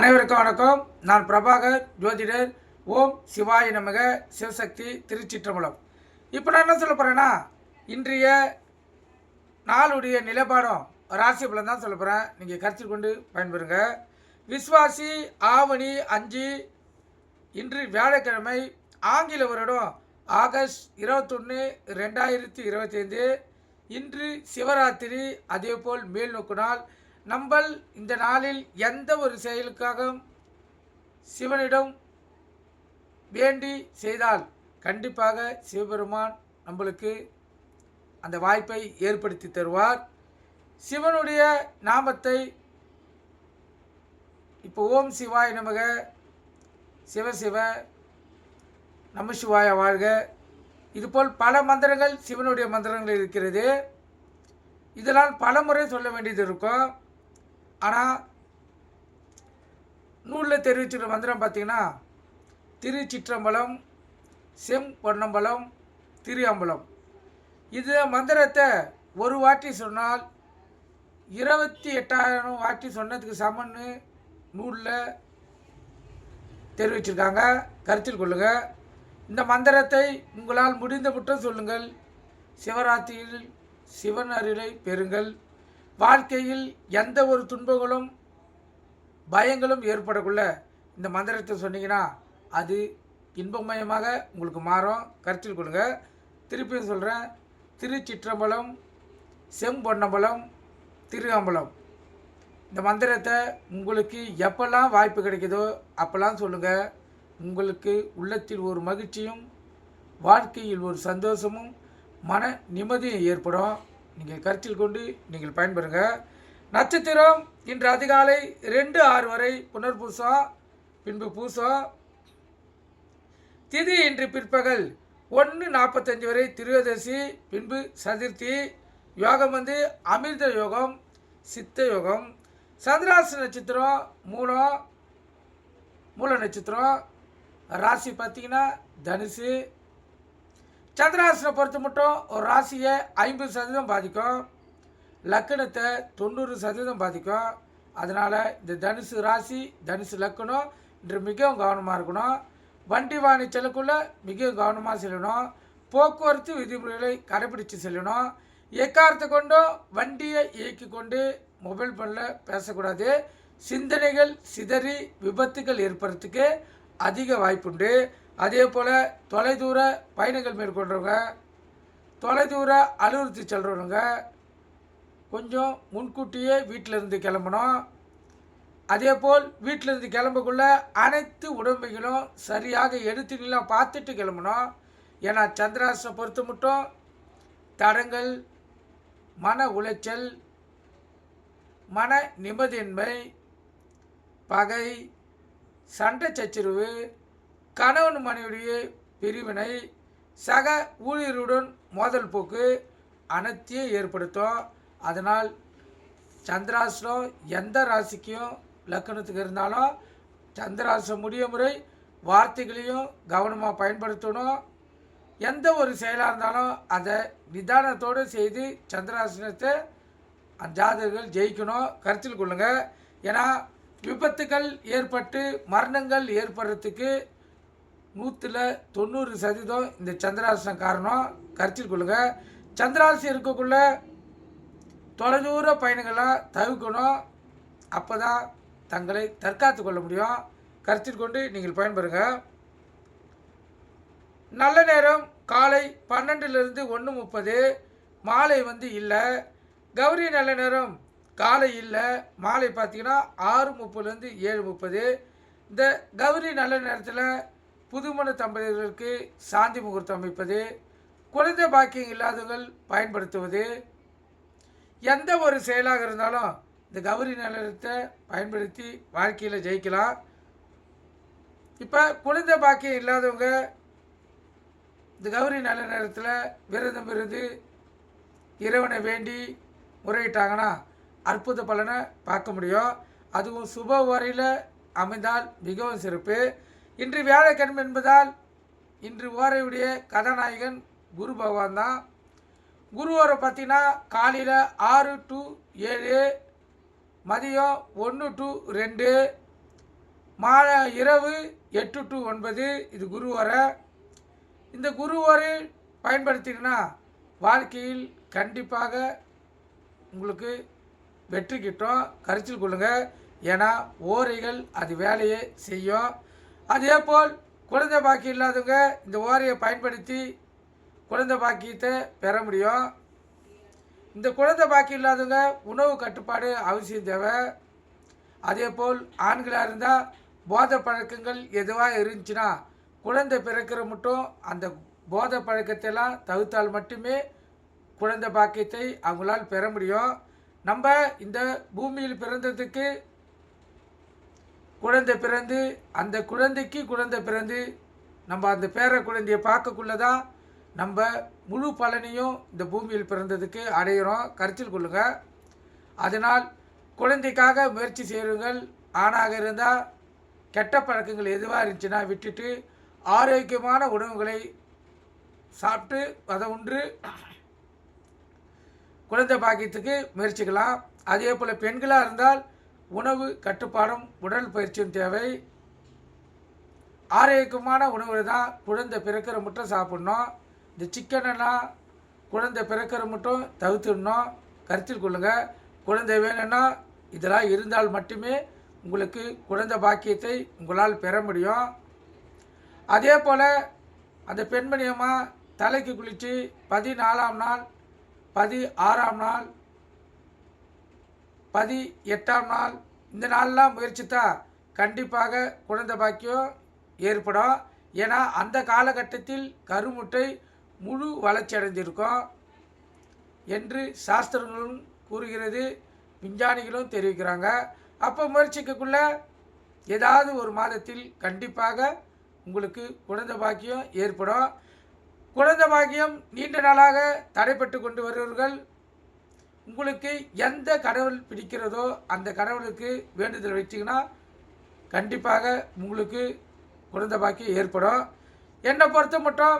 அனைவருக்கும் வணக்கம். நான் பிரபாகர் ஜோதிடர். ஓம் சிவாய நமக. சிவசக்தி திருச்சிற்றம்பலம். இப்போ நான் என்ன சொல்ல போகிறேன்னா இன்றைய நாளுடைய நிலைப்பாடம் ராசி பலன் தான் சொல்ல போகிறேன் நீங்கள் கருத்தில் கொண்டு பயன்பெறுங்க. விஸ்வாசி ஆவணி அஞ்சு இன்று வியாழக்கிழமை ஆங்கில வருடம் ஆகஸ்ட் இருபத்தொன்று ரெண்டாயிரத்தி இருபத்தைந்து. இன்று சிவராத்திரி அதேபோல் மேல்நோக்கு நாள். நம்ம இந்த நாளில் எந்த ஒரு செயலுக்காக சிவனிடம் வேண்டி செய்தால் கண்டிப்பாக சிவபெருமான் நம்மளுக்கு அந்த வாய்ப்பை ஏற்படுத்தி தருவார். சிவனுடைய நாமத்தை இப்போ ஓம் சிவாய நமக சிவசிவ நமசிவாய வாழ்க. இதுபோல் பல மந்திரங்கள் சிவனுடைய மந்திரங்கள் இருக்கிறது. இதனால் பல முறை சொல்ல வேண்டியது இருக்கும். ஆனால் நூலில் தெரிவிச்சிருக்க மந்திரம் பார்த்தீங்கன்னா திருச்சிற்றம்பலம் செம் பொன்னம்பலம் திரு அம்பலம். இது மந்திரத்தை ஒரு வாட்டி சொன்னால் இருபத்தி எட்டாயிரம் வாட்டி சொன்னதுக்கு சமன்னு நூலில் தெரிவிச்சிருக்காங்க. கருத்தில் கொள்ளுங்கள் இந்த மந்திரத்தை உங்களால் முடிந்த மட்டும் சொல்லுங்கள். சிவராத்திரியில் சிவன் அருளை பெறுங்கள். வாழ்க்கையில் எந்த ஒரு துன்பங்களும் பயங்களும் ஏற்படக்குள்ள இந்த மந்திரத்தை சொன்னீங்கன்னா அது இன்பமயமாக உங்களுக்கு மாறும். கருத்தில் கொடுங்க திருப்பியும் சொல்கிறேன் திருச்சிற்றம்பலம் செம்பொன்னம்பலம் திரு அம்பலம் இந்த மந்திரத்தை உங்களுக்கு எப்பெல்லாம் வாய்ப்பு கிடைக்குதோ அப்போல்லாம் சொல்லுங்கள் உங்களுக்கு உள்ளத்தில் ஒரு மகிழ்ச்சியும் வாழ்க்கையில் ஒரு சந்தோஷமும் மன நிம்மதியும் ஏற்படும். நீங்கள் கருத்தில் கொண்டு நீங்கள் பயன்பெறுங்க. நட்சத்திரம் இன்று அதிகாலை ரெண்டு ஆறு வரை புனர்பூசம் பின்பு பூசா. திதி இன்று பிற்பகல் ஒன்று நாற்பத்தஞ்சு வரை திரியோதசி பின்பு சதுர்த்தி. யோகம் வந்து அமிர்த யோகம் சித்த யோகம். சந்திராச நட்சத்திரம் மூலம் மூல நட்சத்திரம். ராசி பார்த்தீங்கன்னா தனுசு சந்திராசனை பொறுத்த மட்டும் ஒரு ராசியை ஐம்பது சதவீதம் பாதிக்கும். லக்கணத்தை தொண்ணூறு சதவீதம் பாதிக்கும். அதனால் இந்த தனுசு ராசி தனுசு லக்கணம் இன்று மிகவும் கவனமாக இருக்கணும். வண்டி வாணி செல்லக்குள்ள மிகவும் கவனமாக செல்லணும். போக்குவரத்து விதிமுறைகளை கடைபிடித்து செல்லணும். எக்காரத்தை கொண்டும் வண்டியை இயக்கி கொண்டு மொபைல் ஃபோனில் பேசக்கூடாது. சிந்தனைகள் சிதறி விபத்துகள் ஏற்படுறதுக்கு அதிக வாய்ப்புண்டு. அதே போல் தொலைதூர பயணங்கள் மேற்கொள்கிறவங்க தொலைதூர அலுவலகத்து செல்கிறவங்க கொஞ்சம் முன்கூட்டியே வீட்டிலிருந்து கிளம்பணும். அதே போல் வீட்டிலிருந்து கிளம்பக்குள்ள அனைத்து உடம்பைகளும் சரியாக எடுத்துக்கலாம் பார்த்துட்டு கிளம்பணும். ஏன்னா சந்திராசை பொறுத்த மட்டும் தடங்கள் மன உளைச்சல் மன நிம்மதியின்மை பகை சண்டை சச்சரவு கணவன் மனைவியுடைய பிரிவினை சக ஊழியருடன் மோதல் போக்கு அனைத்தையும் ஏற்படுத்தும். அதனால் சந்திராசனம் எந்த ராசிக்கும் லக்கணத்துக்கு இருந்தாலும் சந்திராசனம் முடிய முறை வார்த்தைகளையும் கவனமாக பயன்படுத்தணும். எந்த ஒரு செயலாக இருந்தாலும் அதை நிதானத்தோடு செய்து சந்திராசனத்தை அந்த ஜாதகர்கள் ஜெயிக்கணும். கருத்தில் கொள்ளுங்கள் ஏன்னா விபத்துகள் ஏற்பட்டு மரணங்கள் ஏற்படுறதுக்கு நூற்றில் தொண்ணூறு சதவீதம் இந்த சந்திராசனம் காரணம். கருத்தில் கொள்ளுங்கள் சந்திராசி இருக்கக்குள்ள தொலைதூர பயணங்களாக தவிர்க்கணும். அப்போ தான் தங்களை தற்காத்து கொள்ள முடியும். கருத்தில் கொண்டு நீங்கள் பயன்பெறுங்க. நல்ல நேரம். காலை பன்னெண்டுலேருந்து ஒன்று முப்பது. மாலை வந்து இல்லை. கௌரி நல்ல நேரம். காலை இல்லை. மாலை பார்த்தீங்கன்னா ஆறு முப்பதுலேருந்து ஏழு முப்பது. இந்த கௌரி நல்ல நேரத்தில் புதுமண தம்பதியர்களுக்கு சாந்தி முகூர்த்தம் அமைப்பது குழந்தை பாக்கியம் இல்லாதவர்கள் பயன்படுத்துவது எந்த ஒரு செயலாக இருந்தாலும் இந்த கௌரி நிலத்தை பயன்படுத்தி வாழ்க்கையில் ஜெயிக்கலாம். இப்போ குழந்தை பாக்கியம் இல்லாதவங்க இந்த கௌரி நல்ல நேரத்தில் விரதம் இருந்து இறைவனை வேண்டி முறையிட்டாங்கன்னா அற்புத பலனை பார்க்க முடியும். அதுவும் சுப வரையில் அமைந்தால் மிகவும் சிறப்பு. இன்று வியாழக்கிழமை என்பதால் இன்று ஓரையுடைய கதாநாயகன் குரு பகவான் தான். குருவாரை பார்த்தீங்கன்னா காலையில் ஆறு டு ஏழு மதியம் ஒன்று டு ரெண்டு மா இரவு எட்டு டு ஒன்பது இது குருவாரை இந்த குருவாரை பயன்படுத்திங்கன்னா வாழ்க்கையில் கண்டிப்பாக உங்களுக்கு வெற்றி கிட்டும். கருத்தில் கொள்ளுங்கள் ஏன்னா ஓரைகள் அது வேலையை செய்யும். அதே போல் குழந்தை பாக்கி இல்லாதவங்க இந்த ஓரையை பயன்படுத்தி குழந்தை பாக்கியத்தை பெற முடியும். இந்த குழந்தை பாக்கி இல்லாதவங்க உணவு கட்டுப்பாடு அவசியம் தேவை. அதே போல் ஆண்களாக இருந்தால் போதை பழக்கங்கள் எதுவாக இருந்துச்சுன்னா குழந்தை பிறக்கிற மட்டும் அந்த போதை பழக்கத்தெல்லாம் தவிர்த்தால் மட்டுமே குழந்தை பாக்கியத்தை அவங்களால் பெற முடியும். நம்ம இந்த பூமியில் பிறந்ததுக்கு குழந்தை பிறந்து அந்த குழந்தைக்கு குழந்தை பிறந்து நம்ம அந்த பேர குழந்தையை பார்க்கக்குள்ள தான் நம்ம முழு பலனையும் இந்த பூமியில் பிறந்ததுக்கு அடையிறோம். கருத்தில் கொள்ளுங்கள் அதனால் குழந்தைக்காக முயற்சி செய்கிறவங்கள் ஆணாக இருந்தால் கெட்ட பழக்கங்கள் எதுவாக இருந்துச்சுன்னா விட்டுட்டு ஆரோக்கியமான உணவுகளை சாப்பிட்டு அதை உண்டு. குழந்தை பாக்கியத்துக்கு முயற்சிக்கலாம். அதே போல் பெண்களாக இருந்தால் உணவு கட்டுப்பாடும் உடல் பயிற்சியும் தேவை. ஆரோக்கியமான உணவு தான் குழந்தை பிறக்கிற மட்டும் சாப்பிட்ணும். இந்த சிக்கனெல்லாம் குழந்தை பிறக்கிற மட்டும் தவிர்த்துடணும். கருத்தில் கொள்ளுங்கள் குழந்தை வேணும்னா இதெல்லாம் இருந்தால் மட்டுமே உங்களுக்கு குழந்தை பாக்கியத்தை உங்களால் பெற முடியும். அதே போல் அந்த பெண்மணியம்மா தலைக்கு குளித்து பதினாலாம் நாள் பதி ஆறாம் நாள் பதி எட்டாம் நாள். இந்த நாள்லாம் முயற்சித்தா கண்டிப்பாக குழந்தை பாக்கியம் ஏற்படும். ஏன்னா அந்த காலகட்டத்தில் கருமுட்டை முழு வளர்ச்சி அடைஞ்சிருக்கும் என்று சாஸ்திரங்களும் கூறுகிறது விஞ்ஞானிகளும் தெரிவிக்கிறாங்க. அப்போ முயற்சிக்கக்குள்ள ஏதாவது ஒரு மாதத்தில் கண்டிப்பாக உங்களுக்கு குழந்தை பாக்கியம் ஏற்படும். குழந்தை பாக்கியம் நீண்ட நாளாக தடைப்பட்டு கொண்டு வருவர்கள் உங்களுக்கு எந்த கடவுள் பிடிக்கிறதோ அந்த கடவுளுக்கு வேண்டுதல் வச்சிங்கன்னா கண்டிப்பாக உங்களுக்கு குழந்தை பாக்கியம் ஏற்படும். என்னை பொறுத்த மட்டும்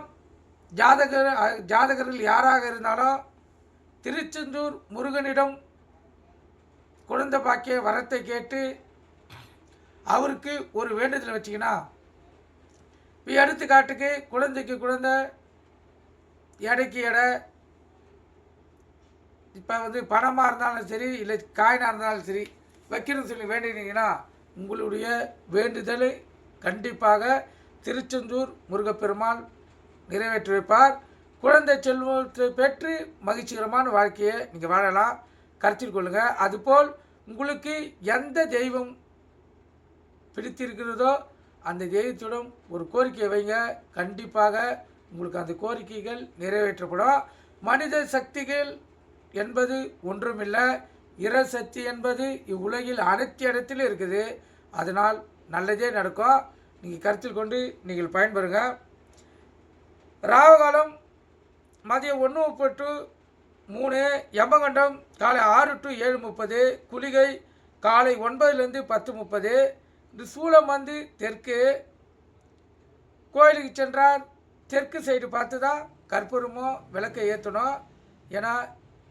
ஜாதகர் ஜாதகர்கள் யாராக இருந்தாலும் திருச்செந்தூர் முருகனிடம் குழந்தை பாக்கிய வரத்தை கேட்டு அவருக்கு ஒரு வேண்டுதல் வச்சிங்கன்னா இப்போ எடுத்துக்காட்டுக்கு குழந்தைக்கு குழந்தை எடைக்கு எடை இப்போ வந்து பணமாக இருந்தாலும் சரி இல்லை காயினாக இருந்தாலும் சரி வைக்கணும்னு சொல்லி வேண்டினீங்கன்னா உங்களுடைய வேண்டுதலை கண்டிப்பாக திருச்செந்தூர் முருகப்பெருமாள் நிறைவேற்றி வைப்பார். குழந்தை செல்வத்தை பெற்று மகிழ்ச்சிகரமான வாழ்க்கையை நீங்கள் வாழலாம். கருத்தில் கொள்ளுங்கள் அதுபோல் உங்களுக்கு எந்த தெய்வம் பிடித்திருக்கிறதோ அந்த தெய்வத்திடம் ஒரு கோரிக்கையை வைங்க. கண்டிப்பாக உங்களுக்கு அந்த கோரிக்கைகள் நிறைவேற்றப்படும். மனித சக்திகள் என்பது ஒன்றுமில்லை. இரசக்தி என்பது இவ்வுலகில் அனைத்து இடத்திலும் இருக்குது. அதனால் நல்லதே நடக்கும். நீங்கள் கருத்தில் கொண்டு நீங்கள் பயன்பெறுங்க. ராவகாலம் மதியம் ஒன்று முப்பது டு மூணு யமகண்டம் காலை ஆறு டு ஏழு முப்பது குளிகை காலை ஒன்பதுலேருந்து பத்து முப்பது. இந்த சூளம் வந்து தெற்கு. கோயிலுக்கு சென்றால் தெற்கு சைடு பார்த்து தான் கற்பூரமும் விளக்கை ஏற்றணும். ஏன்னா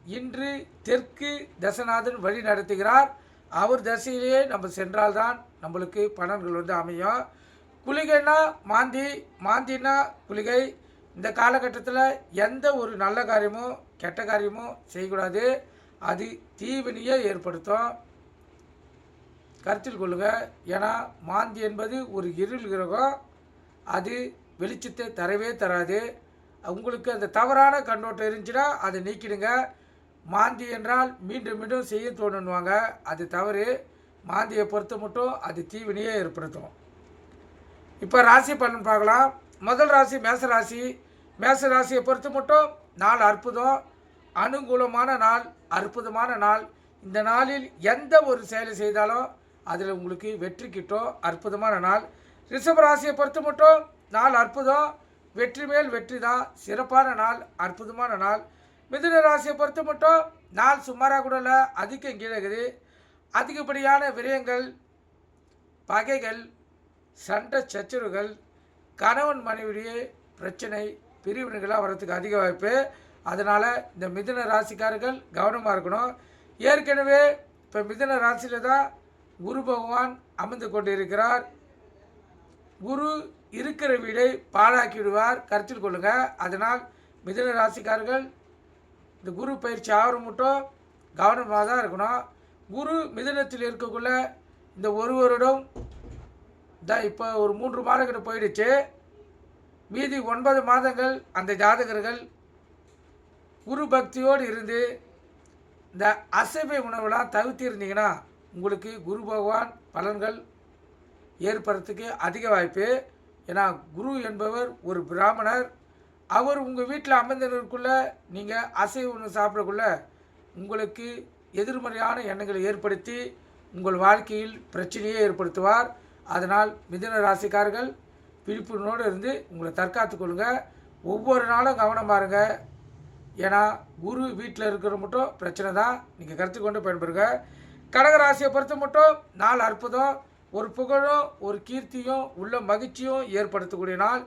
இன்று தெற்கு தசநாதன் வழி நடத்துகிறார். அவர் தசையிலேயே நம்ம சென்றால்தான் நம்மளுக்கு பலன்கள் வந்து அமையும். குளிகைன்னா மாந்தி மாந்தினா குளிகை. இந்த காலகட்டத்தில் எந்த ஒரு நல்ல காரியமும் கெட்ட காரியமும் செய்யக்கூடாது. அது தீவினையை ஏற்படுத்தும். கருத்தில் கொள்ளுங்க. ஏன்னா மாந்தி என்பது ஒரு இருள் கிரகம். அது வெளிச்சத்தை தரவே தராது. உங்களுக்கு அந்த தவறான கண்ணோட்டம் இருந்துச்சுன்னா அதை நீக்கிடுங்க. மாந்தி என்றால் மீண்டும் மீண்டும் செய்ய தோணுவாங்க அது தவறு. மாந்தியை பொறுத்து மட்டும் அது தீவினையே ஏற்படுத்தும். இப்போ ராசி பலன் பார்க்கலாம். முதல் ராசி மேச ராசி. மேச ராசியை பொறுத்து மட்டும் நாள் அற்புதம். அனுகூலமான நாள் அற்புதமான நாள். இந்த நாளில் எந்த ஒரு செயலை செய்தாலும் அதில் உங்களுக்கு வெற்றி கிட்டும். அற்புதமான நாள். ரிஷப ராசியை பொறுத்து மட்டும் நாள் அற்புதம். வெற்றி மேல் வெற்றி தான். சிறப்பான நாள் அற்புதமான நாள். மிதுன ராசியை பொறுத்த மட்டும் நாள் சுமாராக கூட இல்லை அதிகம் கீழே இருக்குது. அதிகப்படியான விரயங்கள் பகைகள் சண்டை சச்சரவுகள் கணவன் மனைவிடைய பிரச்சனை பிரிவினைகளாக வர்றதுக்கு அதிக வாய்ப்பு. அதனால் இந்த மிதுன ராசிக்காரர்கள் கவனமாக இருக்கணும். ஏற்கனவே இப்போ மிதுன ராசியில் தான் குரு பகவான் அமர்ந்து கொண்டிருக்கிறார். குரு இருக்கிற வீடை பாழாக்கிவிடுவார். கருத்தில் கொள்ளுங்கள் அதனால் மிதுன ராசிக்காரர்கள் இந்த குரு பயிற்சி ஆவரம் மட்டும் கவனமாக தான் இருக்கணும். குரு மிதுனத்தில் இருக்கக்குள்ள இந்த ஒரு வருடம் இந்த இப்போ ஒரு மூன்று மாதங்கிட்ட போயிடுச்சு. மீதி ஒன்பது மாதங்கள் அந்த ஜாதகர்கள் குரு பக்தியோடு இருந்து இந்த அசைவை உணவுலாம் தவிர்த்திருந்தீங்கன்னா உங்களுக்கு குரு பகவான் பலன்கள் ஏற்படுறதுக்கு அதிக வாய்ப்பு. ஏன்னா குரு என்பவர் ஒரு பிராமணர். அவர் உங்கள் வீட்டில் அமர்ந்ததற்குள்ள நீங்கள் அசைவ உணவு சாப்பிடக்குள்ள உங்களுக்கு எதிர்மறையான எண்ணங்களை ஏற்படுத்தி உங்கள் வாழ்க்கையில் பிரச்சனையை ஏற்படுத்துவார். அதனால் மிதுன ராசிக்காரர்கள் விழிப்புணர்வோடு இருந்து உங்களை தற்காத்து கொள்ளுங்க. ஒவ்வொரு நாளும் கவனமாக இருங்க. ஏன்னா குரு வீட்டில் இருக்கிற மட்டும் பிரச்சனை தான். நீங்கள் கருத்து கொண்டு பயன்பெறுங்க. கடகராசியை பொறுத்த மட்டும் நாள் அற்புதம். ஒரு புகழும் ஒரு கீர்த்தியும் உள்ள மகிழ்ச்சியும் ஏற்படுத்தக்கூடிய நாள்.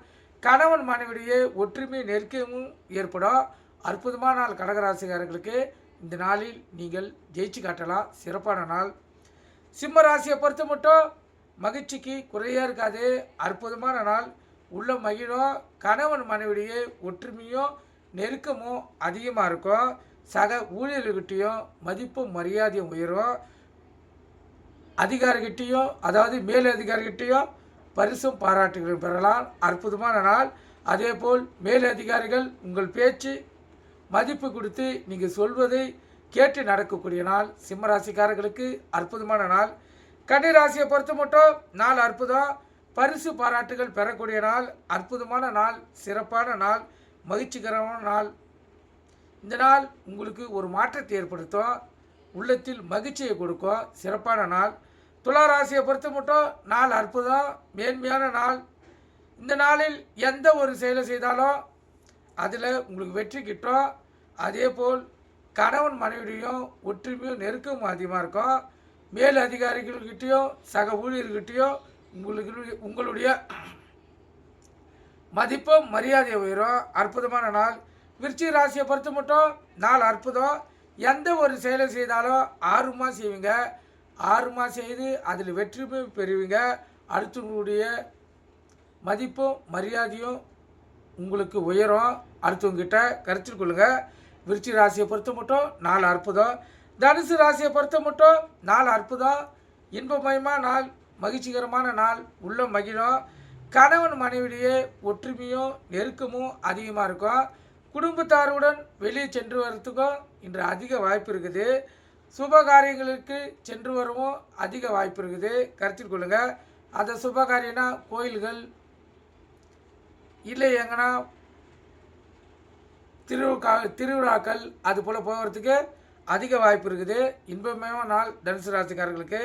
கணவன் மனைவிடையே ஒற்றுமை நெருக்கமும் ஏற்படும் அற்புதமான நாள் கடகராசிக்காரர்களுக்கு. இந்த நாளில் நீங்கள் ஜெயிச்சு காட்டலாம். சிறப்பான நாள். சிம்ம ராசியை பொறுத்த மட்டும் மகிழ்ச்சிக்கு குறையாக இருக்காது. அற்புதமான நாள். உள்ள மகிழும். கணவன் மனைவிடையே ஒற்றுமையும் நெருக்கமும் அதிகமாக இருக்கும். சக ஊழியர்கிட்டையும் மதிப்பும் மரியாதையும் உயரும். அதிகாரிகிட்டையும் அதாவது மேலதிகாரிகிட்டையும் பரிசும் பாராட்டுகளும் பெறலாம். அற்புதமான நாள். அதேபோல் மேல் அதிகாரிகள் உங்கள் பேச்சு மதிப்பு கொடுத்து நீங்கள் சொல்வதை கேட்டு நடக்கக்கூடிய நாள். சிம்மராசிக்காரர்களுக்கு அற்புதமான நாள். கன்னிராசியை பொறுத்த மட்டும் நாள் அற்புதம் பரிசு பாராட்டுகள் பெறக்கூடிய நாள். அற்புதமான நாள். சிறப்பான நாள். மகிழ்ச்சிகரமான நாள். இந்த நாள் உங்களுக்கு ஒரு மாற்றத்தை ஏற்படுத்தும். உள்ளத்தில் மகிழ்ச்சியை கொடுக்கும். சிறப்பான நாள். துலா ராசியை பொறுத்த மட்டும் நாள் அற்புதம் மேன்மையான நாள். இந்த நாளில் எந்த ஒரு செயலை செய்தாலும் அதில் உங்களுக்கு வெற்றி கிட்டும். அதே போல் கணவன் மனைவிடையும் ஒற்றுமையும் நெருக்கமும் அதிகமாக இருக்கும். மேல் அதிகாரிகள்கிட்டையும் சக ஊழியர்கிட்டையும் உங்களுக்கு உங்களுடைய மதிப்பும் மரியாதை உயரும். அற்புதமான நாள். விருச்சி ராசியை பொறுத்த மட்டும் நாள் அற்புதம். எந்த ஒரு செயலை செய்தாலும் ஆர்வமாக செய்வீங்க. ஆர்வமாக செய்து அதில் வெற்றி பெறுவீங்க. அடுத்தவங்களுடைய மதிப்பும் மரியாதையும் உங்களுக்கு உயரும். அடுத்தவங்கிட்ட கருத்தில் கொள்ளுங்கள் விருச்சி ராசியை பொறுத்த மட்டும் நாலு அற்புதம். தனுசு ராசியை பொறுத்த மட்டும் நாலு அற்புதம். இன்பமயமான நாள் மகிழ்ச்சிகரமான நாள் உள்ள மகிழும். கணவன் மனைவிடையே ஒற்றுமையும் நெருக்கமும் அதிகமாக இருக்கும். குடும்பத்தாருடன் வெளியே சென்று வர்றதுக்கும் இன்று அதிக வாய்ப்பு இருக்குது. சுப காரியங்களுக்கு சென்று வரவும் அதிக வாய்ப்பு இருக்குது. கருத்தில் கொள்ளுங்கள் அந்த சுப காரியம்னா கோயில்கள் இல்லை எங்கன்னா திருவிழா திருவிழாக்கள் அது போல் போகிறதுக்கு அதிக வாய்ப்பு இருக்குது. இன்பமயமான நாள் தனுசு ராசிக்காரர்களுக்கு.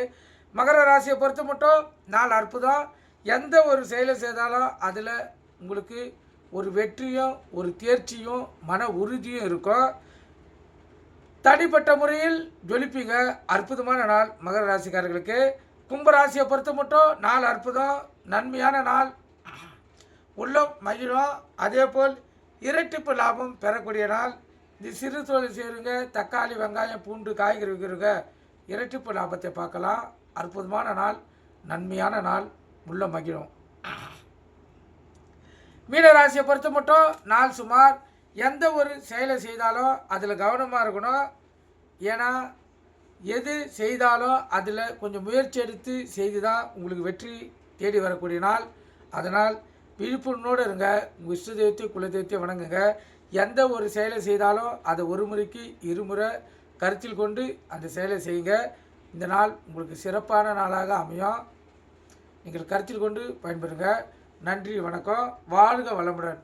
மகர ராசியை பொறுத்த மட்டும் நாள் அற்புதம். எந்த ஒரு செயலை செய்தாலும் அதில் உங்களுக்கு ஒரு வெற்றியும் ஒரு தேர்ச்சியும் மன உறுதியும் இருக்கும். தனிப்பட்ட முறையில் ஜொலிப்பீங்க. அற்புதமான நாள் மகர ராசிக்காரர்களுக்கு. கும்பராசியை பொறுத்த மட்டும் நாள் அற்புதம் நன்மையான நாள். உள்ளம் மகிழும். அதே போல் இரட்டிப்பு லாபம் பெறக்கூடிய நாள். இந்த சிறு தொழில் செய்கிறவங்க தக்காளி வெங்காயம் பூண்டு காய்கறி விற்கிறவங்க இரட்டிப்பு லாபத்தை பார்க்கலாம். அற்புதமான நாள் நன்மையான நாள் உள்ள மகிழும். மீனராசியை பொறுத்த மட்டும் நாள் சுமார் எந்த ஒரு செயலை செய்தாலும் அதில் கவனமாக இருக்கணும். ஏன்னா எது செய்தாலும் அதில் கொஞ்சம் முயற்சி எடுத்து செய்து தான் உங்களுக்கு வெற்றி தேடி வரக்கூடிய நாள். அதனால் விழிப்புணர்வோடு இருங்க. உங்கள் இஷ்ட தெய்வத்தையும் குலதெய்வத்தையும் வணங்குங்க. எந்த ஒரு செயலை செய்தாலும் அதை ஒரு முறைக்கு இருமுறை கருத்தில் கொண்டு அந்த செயலை செய்யுங்க. இந்த நாள் உங்களுக்கு சிறப்பான நாளாக அமையும். நீங்கள் கருத்தில் கொண்டு பயன்பெறுங்க. நன்றி வணக்கம். வாழ்க வளமுடன்.